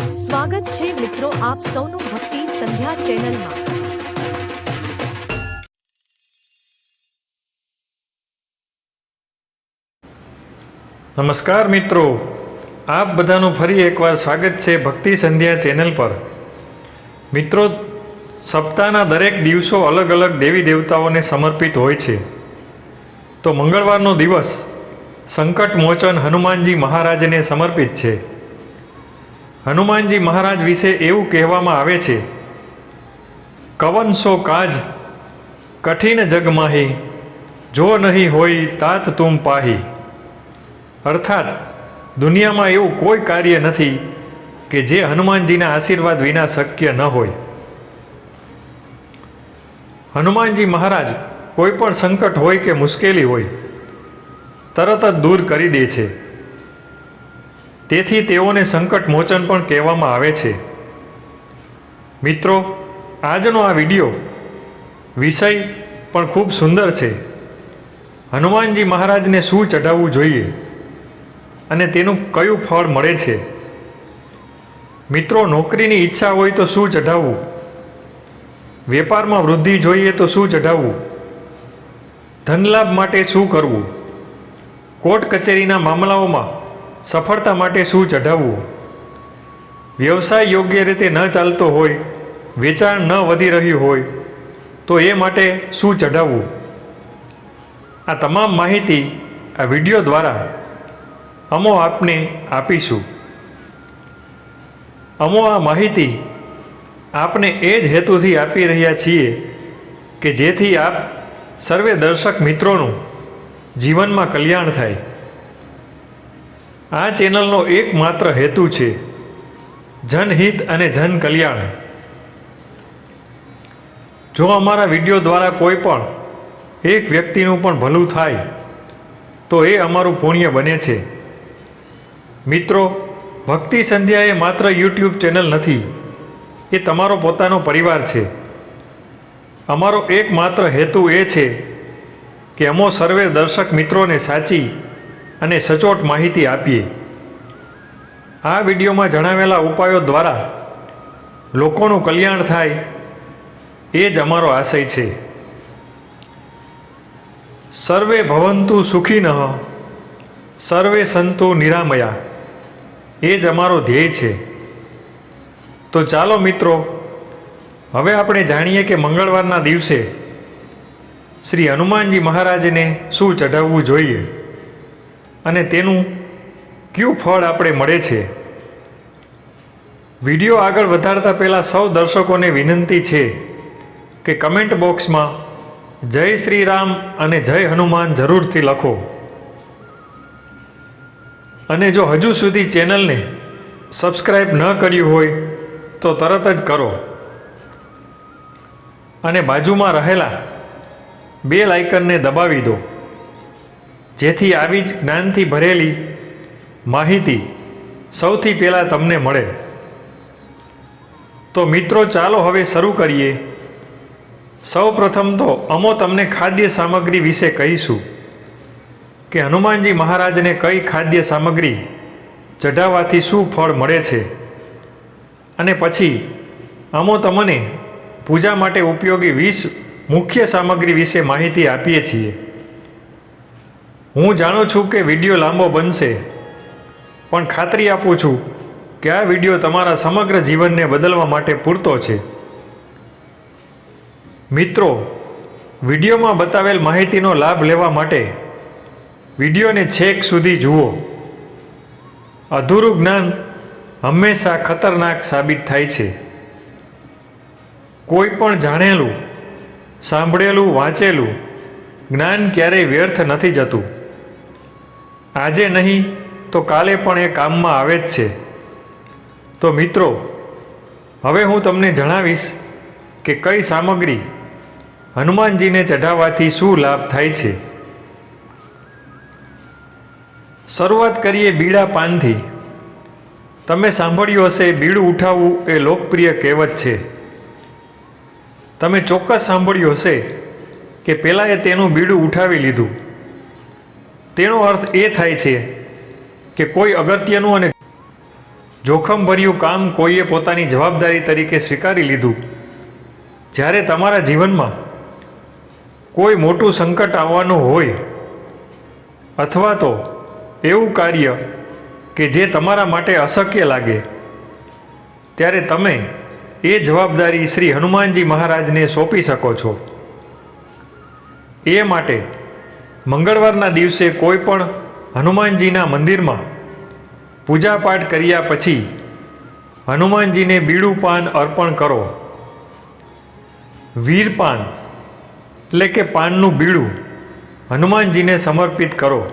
સ્વાગત છે મિત્રો આપ સૌનું ભક્તિ સંધ્યા ચેનલમાં. નમસ્કાર મિત્રો. આપ બધાનું ફરી એકવાર સ્વાગત છે ભક્તિ સંધ્યા ચેનલ પર. મિત્રો, સપ્તાહના દરેક દિવસો અલગ અલગ દેવી દેવતાઓને સમર્પિત હોય છે. તો મંગળવારનો દિવસ સંકટ મોચન હનુમાનજી મહારાજને સમર્પિત છે. હનુમાનજી મહારાજ વિશે એવું કહેવામાં આવે છે, કવન સો કાજ, કઠિન જગમાહી જો નહીં હોય તાત તુમ પાહી. અર્થાત, દુનિયામાં એવું કોઈ કાર્ય નથી કે જે હનુમાનજીના આશીર્વાદ વિના શક્ય ન હોય. હનુમાનજી મહારાજ કોઈ પણ સંકટ હોય કે મુશ્કેલી હોય, તરત જ દૂર કરી દે છે. તેથી તેઓને સંકટ મોચન પણ કહેવામાં આવે છે. મિત્રો, આજનો આ વિડિયો વિષય પણ ખૂબ સુંદર છે. હનુમાનજી મહારાજને શું ચઢાવવું જોઈએ અને તેનું કયું ફળ મળે છે? મિત્રો, નોકરીની ઈચ્છા હોય તો શું ચઢાવવું? વેપારમાં વૃદ્ધિ જોઈએ તો શું ચઢાવવું? ધનલાભ માટે શું કરવું? કોર્ટ કચેરીના મામલાઓમાં સફળતા માટે શું ચઢાવવું? વ્યવસાય યોગ્ય રીતે ન ચાલતો હોય, વેચાણ ન વધી રહ્યું હોય, તો એ માટે શું ચઢાવવું? આ તમામ માહિતી આ વીડિયો દ્વારા અમો આપને આપીશું. અમો આ માહિતી આપને એ જ હેતુથી આપી રહ્યા છીએ કે જેથી આપ સર્વે દર્શક મિત્રોનું જીવનમાં કલ્યાણ થાય. આ ચેનલનો એકમાત્ર હેતુ છે જનહિત અને જન કલ્યાણ જો અમારા વીડિયો દ્વારા કોઈ પણ એક વ્યક્તિનું પણ ભલું થાય, તો એ અમારું પુણ્ય બને છે. મિત્રો, ભક્તિ સંધ્યા એ માત્ર યુટ્યુબ ચેનલ નથી, એ તમારો પોતાનો પરિવાર છે. અમારો એકમાત્ર હેતુ એ છે કે અમો સર્વે દર્શક મિત્રોને સાચી અને સચોટ માહિતી આપીએ. આ વિડીયોમાં જણાવેલા ઉપાયો દ્વારા લોકોનું કલ્યાણ થાય, એ જ અમારો આશય છે. સર્વે ભવંતુ સુખી નહ સર્વે સંતો નિરામયા, એ જ અમારો ધ્યેય છે. તો ચાલો મિત્રો, હવે આપણે જાણીએ કે મંગળવારના દિવસે શ્રી હનુમાનજી મહારાજને શું ચઢાવવું જોઈએ. અને તેનું કયું ફળ આપણે મળે છે? વીડિયો આગળ વધારતા પહેલાં સૌ દર્શકોને વિનંતી છે કે કમેન્ટ બોક્સમાં જય શ્રી રામ અને જય હનુમાન જરૂરથી લખો. અને જો હજુ સુધી ચેનલને સબસ્ક્રાઈબ ન કર્યું હોય, તો તરત જ કરો. અને બાજુમાં રહેલા બે લાઇકનને દબાવી દો. જેથી આવી જ જ્ઞાનથી ભરેલી માહિતી સૌથી પહેલાં તમને મળે. તો મિત્રો, ચાલો હવે શરૂ કરીએ. સૌ પ્રથમ તો અમો તમને ખાદ્ય સામગ્રી વિશે કહીશું કે હનુમાનજી મહારાજને કઈ ખાદ્ય સામગ્રી ચઢાવવાથી શું ફળ મળે છે? અને પછી અમો તમને પૂજા માટે ઉપયોગી વીસ મુખ્ય સામગ્રી વિશે માહિતી આપીએ છીએ. હું જાણું છું કે વીડિયો લાંબો બનશે, પણ ખાતરી આપું છું કે આ વીડિયો તમારા સમગ્ર જીવનને બદલવા માટે પૂરતો છે. મિત્રો, વિડીયોમાં બતાવેલ માહિતીનો લાભ લેવા માટે વિડીયોને છેક સુધી જુઓ. અધૂરું જ્ઞાન હંમેશા ખતરનાક સાબિત થાય છે. કોઈ પણ જાણેલું, સાંભળેલું, વાંચેલું જ્ઞાન ક્યારેય વ્યર્થ નથી જતું. આજે નહીં, તો કાલે પણ એ કામમાં આવે જ છે. તો મિત્રો, હવે હું તમને જણાવીશ કે કઈ સામગ્રી હનુમાનજીને ચઢાવવાથી શું લાભ થાય છે. શરૂઆત કરીએ બીડા પાનથી. તમે સાંભળ્યું હશે, બીડું ઉઠાવવું એ લોકપ્રિય કહેવત છે. તમે ચોક્કસ સાંભળ્યું હશે કે પહેલાં એ તેનું બીડું ઉઠાવી લીધું. તેનો અર્થ એ થાય છે કે કોઈ અગત્યનું અને જોખમભર્યું કામ કોઈએ પોતાની જવાબદારી તરીકે સ્વીકારી લીધું. જ્યારે તમારા જીવનમાં કોઈ મોટું સંકટ આવવાનું હોય અથવા તો એવું કાર્ય કે જે તમારા માટે અશક્ય લાગે, ત્યારે તમે એ જવાબદારી શ્રી હનુમાનજી મહારાજને સોંપી શકો છો. એ માટે મંગળવારના દિવસે કોઈ પણ હનુમાનજીના મંદિરમાં પૂજાપાઠ કર્યા પછી હનુમાનજીને બીડું પાન અર્પણ કરો. વીર પાન એટલે કે પાનનું બીડું હનુમાનજીને સમર્પિત કરો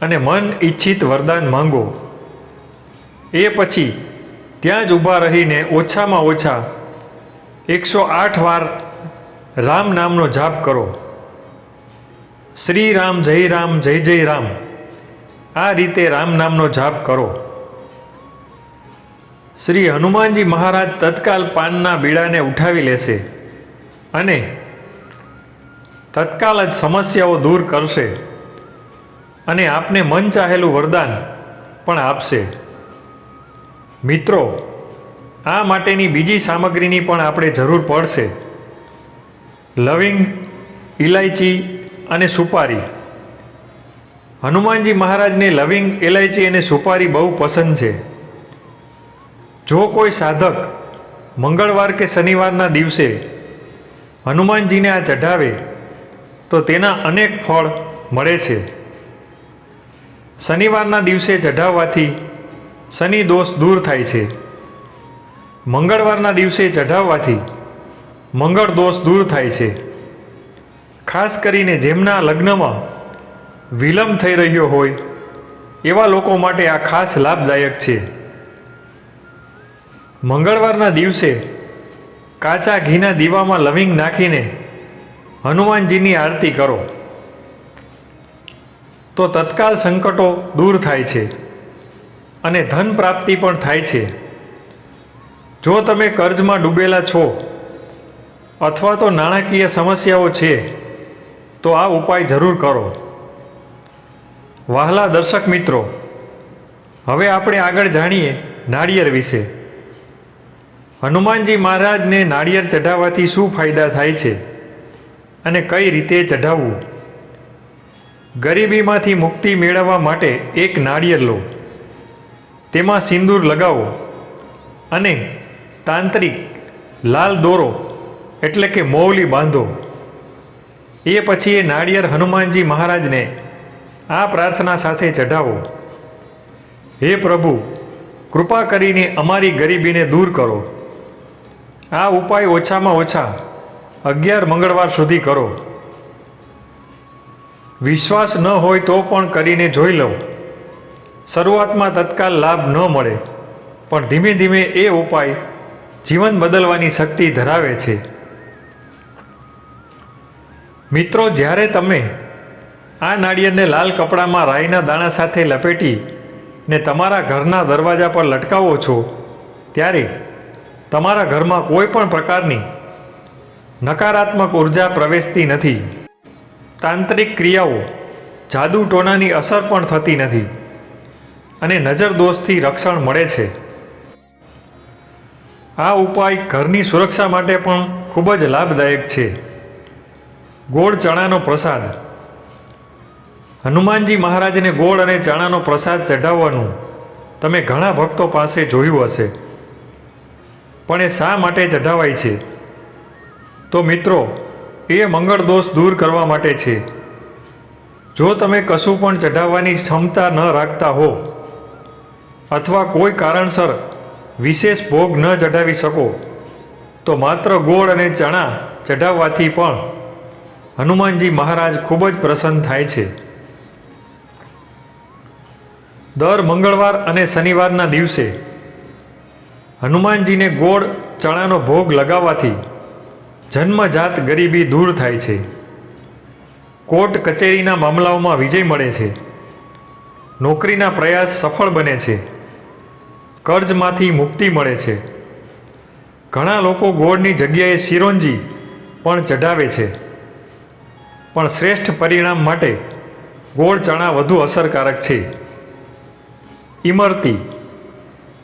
અને મન ઈચ્છિત વરદાન માંગો. એ પછી ત્યાં જ ઊભા રહીને ઓછામાં ઓછા એકસો આઠ વાર રામ નામનો જાપ કરો. શ્રી રામ જય રામ, જય જય રામ. આ રીતે રામ નામનો જાપ કરો. શ્રી હનુમાનજી મહારાજ તત્કાલ પાનના બીડાને ઉઠાવી લેશે અને તત્કાલ જ સમસ્યાઓ દૂર કરશે અને આપને મન ચાહેલું વરદાન પણ આપશે. મિત્રો, આ માટેની બીજી સામગ્રીની પણ આપણે જરૂર પડશે. લવિંગ ઇલાયચી અને સુપારી. હનુમાનજી મહારાજને લવિંગ ઇલાયચી અને સુપારી બહુ પસંદ છે. જો કોઈ સાધક મંગળવાર કે શનિવારના દિવસે હનુમાનજીને આ ચઢાવે, તો તેના અનેક ફળ મળે છે. શનિવારના દિવસે ચઢાવવાથી શનિ દોષ દૂર થાય છે. મંગળવારના દિવસે ચઢાવવાથી મંગળ દોષ દૂર થાય છે. ખાસ કરીને જેમના લગ્નમાં વિલંબ થઈ રહ્યો હોય, એવા લોકો માટે આ ખાસ લાભદાયક છે. મંગળવારના દિવસે કાચા ઘીના દીવામાં લવિંગ નાખીને હનુમાનજીની આરતી કરો. તો તત્કાલ સંકટો દૂર થાય છે અને ધન પ્રાપ્તિ પણ થાય છે. જો તમે કર્જમાં ડૂબેલા છો અથવા તો નાણાકીય સમસ્યાઓ છે તો આ ઉપાય જરૂર કરો. વહાલા દર્શક મિત્રો, હવે આપણે આગળ જાણીએ નાળિયેર વિશે. હનુમાનજી મહારાજને નાળિયેર ચઢાવવાથી શું ફાયદા થાય છે અને કઈ રીતે ચઢાવવું? ગરીબીમાંથી મુક્તિ મેળવવા માટે એક નાળિયેર લો. તેમાં સિંદૂર લગાવો અને તાંત્રિક લાલ દોરો એટલે કે મોવલી બાંધો. એ પછી એ નાળિયેર હનુમાનજી મહારાજને આ પ્રાર્થના સાથે ચઢાવો. હે પ્રભુ, કૃપા કરીને અમારી ગરીબીને દૂર કરો. આ ઉપાય ઓછામાં ઓછા અગિયાર મંગળવાર સુધી કરો. વિશ્વાસ ન હોય તો પણ કરીને જોઈ લો. શરૂઆતમાં તત્કાલ લાભ ન મળે, પણ ધીમે ધીમે એ ઉપાય જીવન બદલવાની શક્તિ ધરાવે છે. મિત્રો, જ્યારે તમે આ નાળિયેરને લાલ કપડામાં રાઈના દાણા સાથે લપેટી ને તમારા ઘરના દરવાજા પર લટકાવો છો, ત્યારે તમારા ઘરમાં કોઈ પણ પ્રકારની નકારાત્મક ઊર્જા પ્રવેશતી નથી. તાંત્રિક ક્રિયાઓ જાદુ ટોનાની અસર પણ થતી નથી અને નજર દોષથી રક્ષણ મળે છે. આ ઉપાય ઘરની સુરક્ષા માટે પણ ખૂબ જ લાભદાયક છે. ગોળ ચણાનો પ્રસાદ. હનુમાનજી મહારાજને ગોળ અને ચણાનો પ્રસાદ ચઢાવવાનું તમે ઘણા ભક્તો પાસે જોયું હશે. પણ એ શા માટે ચઢાવાય છે? તો મિત્રો, એ મંગળ દોષ દૂર કરવા માટે છે. જો તમે કશું પણ ચઢાવવાની ક્ષમતા ન રાખતા હો, અથવા કોઈ કારણસર વિશેષ ભોગ ન ચઢાવી શકો, તો માત્ર ગોળ અને ચણા ચઢાવવાથી પણ હનુમાનજી મહારાજ ખૂબ જ પ્રસન્ન થાય છે. દર મંગળવાર અને શનિવારના દિવસે હનુમાનજીને ગોળ ચણાનો ભોગ લગાવવાથી જન્મજાત ગરીબી દૂર થાય છે. કોર્ટ કચેરીના મામલાઓમાં વિજય મળે છે. નોકરીના પ્રયાસ સફળ બને છે. કર્જમાંથી મુક્તિ મળે છે. ઘણા લોકો ગોળની જગ્યાએ શિરોંજી પણ ચઢાવે છે. પણ શ્રેષ્ઠ પરિણામ માટે ગોળ ચણા વધુ અસરકારક છે. ઇમરતી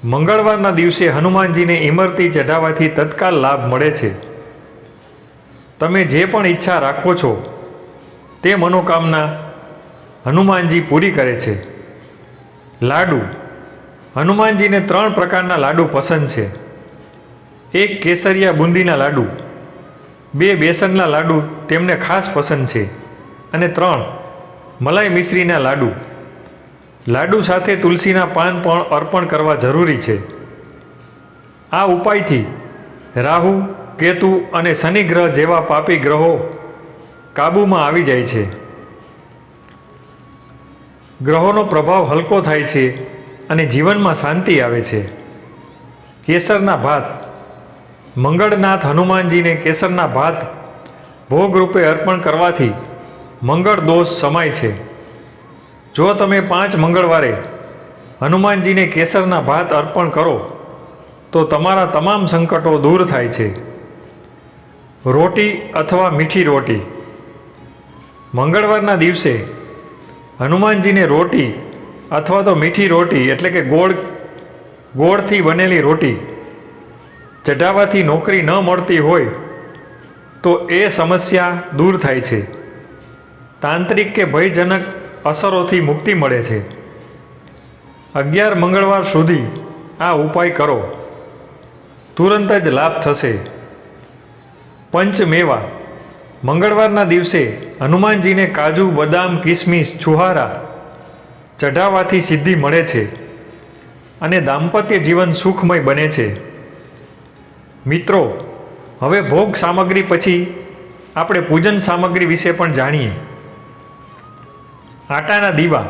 મંગળવારના દિવસે હનુમાનજીને ઇમરતી ચઢાવવાથી તત્કાલ લાભ મળે છે. તમે જે પણ ઈચ્છા રાખો છો, તે મનોકામના હનુમાનજી પૂરી કરે છે. લાડુ. હનુમાનજીને ત્રણ પ્રકારના લાડુ પસંદ છે. એક કેસરિયા બુંદીના લાડુ. બે બેસનના લાડુ તેમને ખાસ પસંદ છે. અને ત્રણ, મલાઈ મિશ્રીના લાડુ. લાડુ સાથે તુલસીના પાન પણ અર્પણ કરવા જરૂરી છે. આ ઉપાયથી રાહુ, કેતુ અને શનિ ગ્રહ જેવા પાપી ગ્રહો કાબૂમાં આવી જાય છે. ગ્રહોનો પ્રભાવ હલકો થાય છે અને જીવનમાં શાંતિ આવે છે. કેસરના ભાત મંગળનાથ હનુમાનજીને કેસરના ભાત ભોગરૂપે અર્પણ કરવાથી મંગળ દોષ સમાય છે. જો તમે પાંચ મંગળવારે હનુમાનજીને કેસરના ભાત અર્પણ કરો, તો તમારા તમામ સંકટો દૂર થાય છે. રોટી અથવા મીઠી રોટી. મંગળવારના દિવસે હનુમાનજીને રોટી અથવા તો મીઠી રોટી એટલે કે ગોળ, ગોળથી બનેલી રોટી ચઢાવવાથી નોકરી ન મળતી હોય તો એ સમસ્યા દૂર થાય છે. તાંત્રિક કે ભયજનક અસરોથી મુક્તિ મળે છે. અગિયાર મંગળવાર સુધી આ ઉપાય કરો. તુરંત જ લાભ થશે. પંચમેવા. મંગળવારના દિવસે હનુમાનજીને કાજુ, બદામ, કિસમિસ, છુહારા ચઢાવવાથી સિદ્ધિ મળે છે અને દાંપત્ય જીવન સુખમય બને છે. મિત્રો, હવે ભોગ સામગ્રી પછી આપણે પૂજન સામગ્રી વિશે પણ જાણીએ. આટાના દીવા.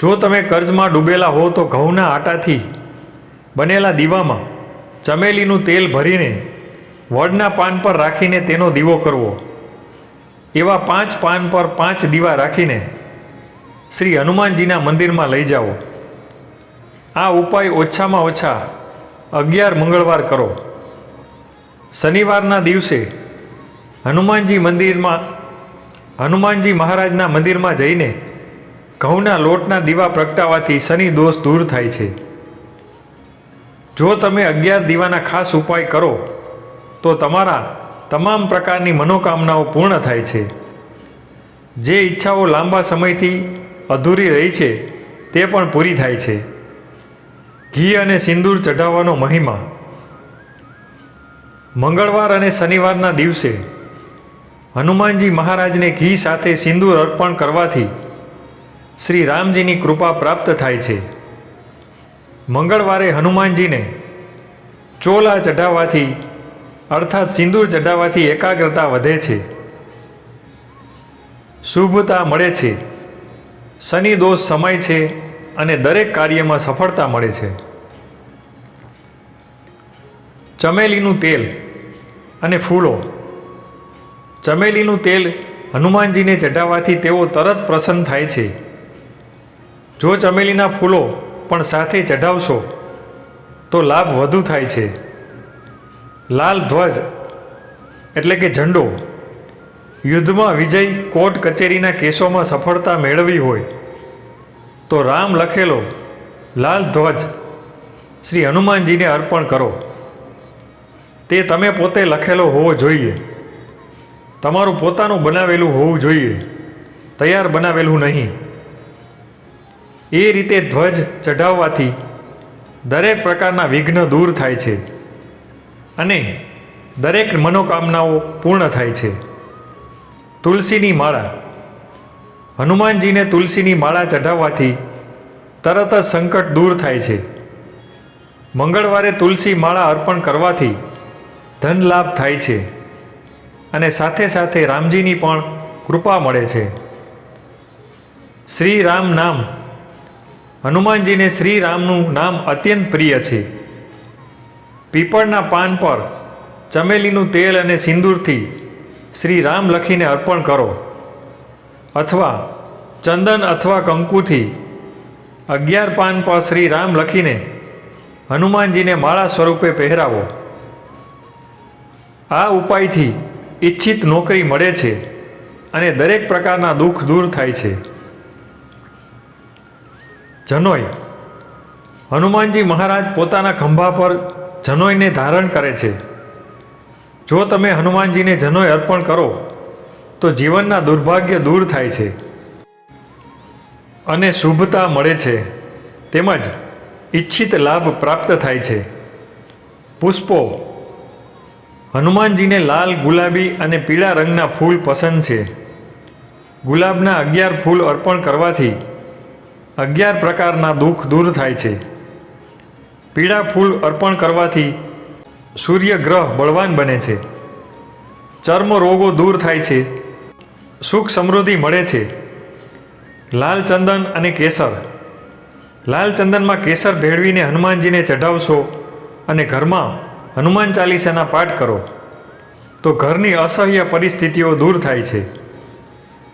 જો તમે કર્જમાં ડૂબેલા હો તો ઘઉંના આટાથી બનેલા દીવામાં ચમેલીનું તેલ ભરીને વડના પાન પર રાખીને તેનો દીવો કરવો. એવા પાંચ પાન પર પાંચ દીવા રાખીને શ્રી હનુમાનજીના મંદિરમાં લઈ જાઓ. આ ઉપાય ઓછામાં ઓછા અગિયાર મંગળવાર કરો. શનિવારના દિવસે હનુમાનજી મંદિરમાં, હનુમાનજી મહારાજના મંદિરમાં જઈને ઘઉંના લોટના દીવા પ્રગટાવવાથી શનિ દોષ દૂર થાય છે. જો તમે અગિયાર દીવાના ખાસ ઉપાય કરો, તો તમારા તમામ પ્રકારની મનોકામનાઓ પૂર્ણ થાય છે. જે ઈચ્છાઓ લાંબા સમયથી અધૂરી રહી છે, તે પણ પૂરી થાય છે. ઘી અને સિંદૂર ચઢાવવાનો મહિમા મંગળવાર અને શનિવારના દિવસે હનુમાનજી મહારાજને ઘી સાથે સિંદૂર અર્પણ કરવાથી શ્રી રામજીની કૃપા પ્રાપ્ત થાય છે. મંગળવારે હનુમાનજીને ચોલા ચઢાવવાથી અર્થાત સિંદૂર ચઢાવવાથી એકાગ્રતા વધે છે. શુભતા મળે છે. શનિ દોષ સમાય છે અને દરેક કાર્યમાં સફળતા મળે છે. ચમેલીનું તેલ અને ફૂલો. ચમેલીનું તેલ હનુમાનજીને ચઢાવવાથી તેઓ તરત પ્રસન્ન થાય છે. જો ચમેલીના ફૂલો પણ સાથે ચઢાવશો, તો લાભ વધુ થાય છે. લાલ ધ્વજ એટલે કે ઝંડો. યુદ્ધમાં વિજય કોર્ટ કચેરીના કેસોમાં સફળતા મેળવી હોય, તો રામ લખેલો, લાલ ધ્વજ શ્રી હનુમાનજીને અર્પણ કરો. તે તમે પોતે લખેલો હોવો જોઈએ. તમારું પોતાનું બનાવેલું હોવું જોઈએ. તૈયાર બનાવેલું નહીં. એ રીતે ધ્વજ ચઢાવવાથી દરેક પ્રકારના વિઘ્ન દૂર થાય છે અને દરેક મનોકામનાઓ પૂર્ણ થાય છે. તુલસીની માળા. હનુમાનજીને તુલસીની માળા ચઢાવવાથી તરત જ સંકટ દૂર થાય છે. મંગળવારે તુલસી માળા અર્પણ કરવાથી ધન લાભ થાય છે. અને સાથે સાથે રામજીની પણ કૃપા મળે છે. શ્રી રામ નામ. હનુમાનજીને શ્રી રામનું નામ અત્યંત પ્રિય છે. પીપળના પાન પર ચમેલીનું તેલ અને સિંદૂરથી શ્રી રામ લખીને અર્પણ કરો. અથવા ચંદન અથવા કંકુથી અગિયાર પાન પર શ્રી રામ લખીને હનુમાનજીને માળા સ્વરૂપે પહેરાવો. આ ઉપાયથી ઈચ્છિત નોકરી મળે છે અને દરેક પ્રકારના દુઃખ દૂર થાય છે. જનોય, હનુમાનજી મહારાજ પોતાના ખંભા પર જનોઈને ધારણ કરે છે. જો તમે હનુમાનજીને જનોય અર્પણ કરો, તો જીવનના દુર્ભાગ્ય દૂર થાય છે અને શુભતા મળે છે. તેમજ ઈચ્છિત લાભ પ્રાપ્ત થાય છે. પુષ્પો હનુમાનજીને લાલ, ગુલાબી અને પીળા રંગના ફૂલ પસંદ છે. ગુલાબના અગિયાર ફૂલ અર્પણ કરવાથી અગિયાર પ્રકારના દુઃખ દૂર થાય છે. પીળા ફૂલ અર્પણ કરવાથી સૂર્યગ્રહ બળવાન બને છે. ચર્મ રોગો દૂર થાય છે. સુખ સમૃદ્ધિ મળે છે. લાલ ચંદન અને કેસર. લાલ ચંદનમાં કેસર ભેળવીને હનુમાનજીને ચઢાવશો અને ઘરમાં હનુમાન ચાલીસાના પાઠ કરો. તો ઘરની અસહ્ય પરિસ્થિતિઓ દૂર થાય છે.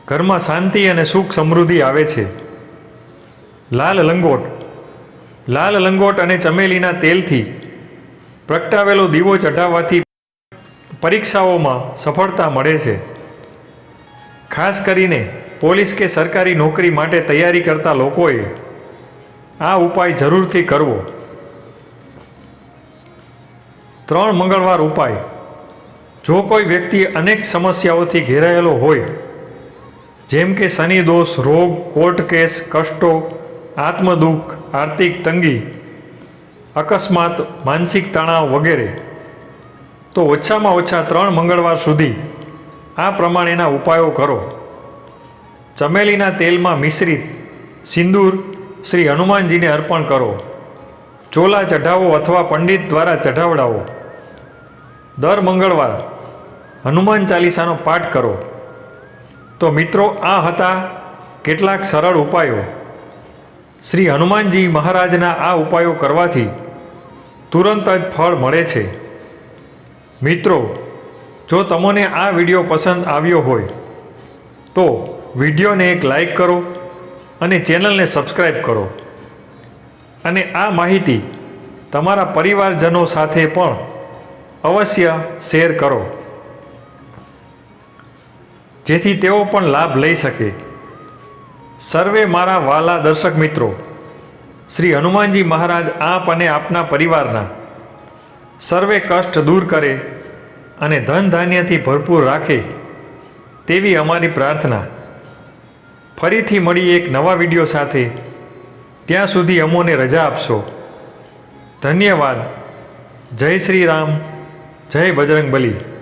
ઘરમાં શાંતિ અને સુખ સમૃદ્ધિ આવે છે. લાલ લંગોટ. લાલ લંગોટ અને ચમેલીના તેલથી પ્રગટાવેલો દીવો ચઢાવવાથી પરીક્ષાઓમાં સફળતા મળે છે. ખાસ કરીને પોલીસ કે સરકારી નોકરી માટે તૈયારી કરતા લોકોએ આ ઉપાય જરૂરથી કરવો. ત્રણ મંગળવાર ઉપાય. જો કોઈ વ્યક્તિ અનેક સમસ્યાઓથી ઘેરાયેલો હોય, જેમ કે શનિ દોષ, રોગ, કોર્ટ કેસ, કષ્ટો, આત્મદુઃખ, આર્થિક તંગી, અકસ્માત, માનસિક તણાવ વગેરે, તો ઓછામાં ઓછા ત્રણ મંગળવાર સુધી આ પ્રમાણેના ઉપાયો કરો. ચમેલીના તેલમાં મિશ્રિત સિંદૂર શ્રી હનુમાનજીને અર્પણ કરો. ચોલા ચઢાવો અથવા પંડિત દ્વારા ચઢાવડાવો. દર મંગળવાર હનુમાન ચાલીસાનો પાઠ કરો. તો મિત્રો, આ હતા કેટલાક સરળ ઉપાયો. શ્રી હનુમાનજી મહારાજના આ ઉપાયો કરવાથી તુરંત જ ફળ મળે છે. મિત્રો, જો તમને આ વીડિયો પસંદ આવ્યો હોય, તો વિડીયોને એક લાઈક કરો અને ચેનલને સબસ્ક્રાઈબ કરો. અને આ માહિતી તમારા પરિવારજનો સાથે પણ અવશ્ય શેર કરો. જેથી તેઓ પણ લાભ લઈ શકે. સર્વે મારા વાલા દર્શક મિત્રો, શ્રી હનુમાનજી મહારાજ આપ અને આપના પરિવારના, સર્વે કષ્ટ દૂર કરે અને ધન ધાન્યથી ભરપૂર રાખે તેવી અમારી પ્રાર્થના. ફરીથી મળી એક નવા વીડિયો સાથે. ત્યાં સુધી અમોને રજા આપશો. ધન્યવાદ. જય શ્રી રામ. જય બજરંગ બલી